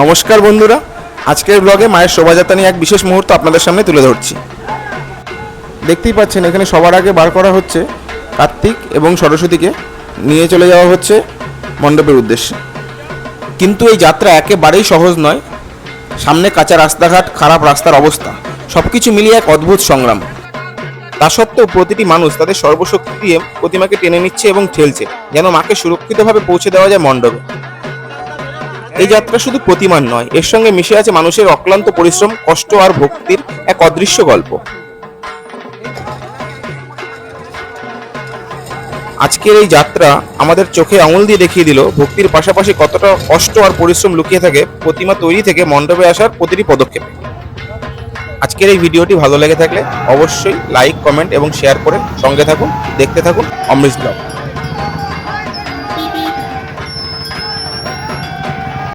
নমস্কার বন্ধুরা, আজকের ব্লগে মায়ের শোভাযাত্রা নিয়ে এক বিশেষ মুহূর্ত আপনাদের সামনে তুলে ধরছি। দেখতেই পাচ্ছেন, এখানে সবার আগে বার করা হচ্ছে কার্তিক এবং সরস্বতীকে নিয়ে চলে যাওয়া হচ্ছে মণ্ডপের উদ্দেশ্যে। কিন্তু এই যাত্রা একেবারেই সহজ নয়। সামনে কাঁচা রাস্তাঘাট, খারাপ রাস্তার অবস্থা সব কিছু মিলিয়ে এক অদ্ভুত সংগ্রাম। তা সত্ত্বেও প্রতিটি মানুষ তাদের সর্বশক্তি দিয়ে প্রতিমাকে টেনে নিচ্ছে এবং ঠেলছে, যেন মাকে সুরক্ষিতভাবে পৌঁছে দেওয়া যায় মণ্ডপে। এই যাত্রা শুধু প্রতিমান নয়, এর সঙ্গে মিশে আছে মানুষের অক্লান্ত পরিশ্রম, কষ্ট আর ভক্তির এক অদৃশ্য গল্প। আজকের এই যাত্রা আমাদের চোখে আঙুল দিয়ে দেখিয়ে দিল ভক্তির পাশাপাশি কতটা কষ্ট আর পরিশ্রম লুকিয়ে থাকে প্রতিমা তৈরি থেকে মণ্ডপে আসার প্রতিটি পদক্ষেপে। আজকের এই ভিডিওটি ভালো লেগে থাকলে অবশ্যই লাইক, কমেন্ট এবং শেয়ার করে সঙ্গে থাকুন, দেখতে থাকুন অমৃত ব্লগ।